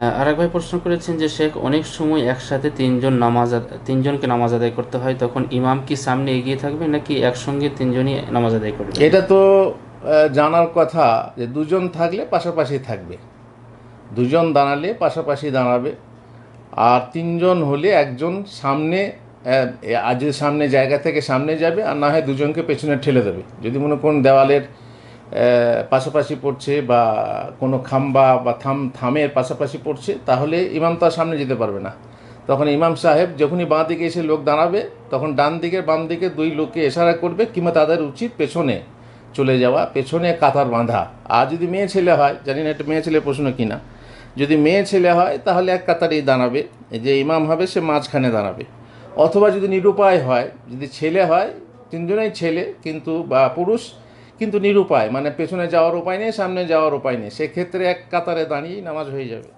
আরেক ভাই প্রশ্ন করেছেন যে শেখ অনেক সময় একসাথে তিনজন নামাজ তিনজনকে নামাজ আদায় করতে হয়, তখন ইমাম কি সামনে এগিয়ে থাকবে নাকি একসঙ্গে তিনজনই নামাজ আদায় করবে? এটা তো জানার কথা যে দুজন থাকলে পাশাপাশি থাকবে। দুজন দাঁড়ালে পাশাপাশি দাঁড়াবে। আর তিনজন হলে একজন সামনে আজ সামনে জায়গা থেকে সামনে যাবে, আর না হয় দুজনকে পেছনে ঠেলে দেবে। যদি মনে করুন দেওয়ালের পাশাপাশি পড়ছে বা কোনো খাম্বা বা থাম, থামের পাশাপাশি পড়ছে, তাহলে ইমাম তার সামনে যেতে পারবে না। তখন ইমাম সাহেব যখনই বাঁ দিকে এসে লোক দাঁড়াবে, তখন ডান দিকে বাম দিকে দুই লোককে এশারা করবে, কিংবা তাদের উচিত পেছনে চলে যাওয়া, পেছনে কাতার বাঁধা। আর যদি মেয়ে ছেলে হয়, জানি না একটা মেয়ে ছেলে প্রশ্ন কিনা যদি মেয়ে ছেলে হয়, তাহলে এক কাতারেই দাঁড়াবে যে ইমাম হবে, সে মাঝখানে দাঁড়াবে। অথবা যদি নিরুপায় হয়, যদি ছেলে হয়, তিনজনেই ছেলে, কিন্তু বা পুরুষ কিন্তু নিরুপায় মানে পেছনে যাওয়ার উপায় নেই, সামনে যাওয়ার উপায় নেই। সেক্ষেত্রে এক কাতারে দাঁড়িয়েই নামাজ হয়ে যাবে।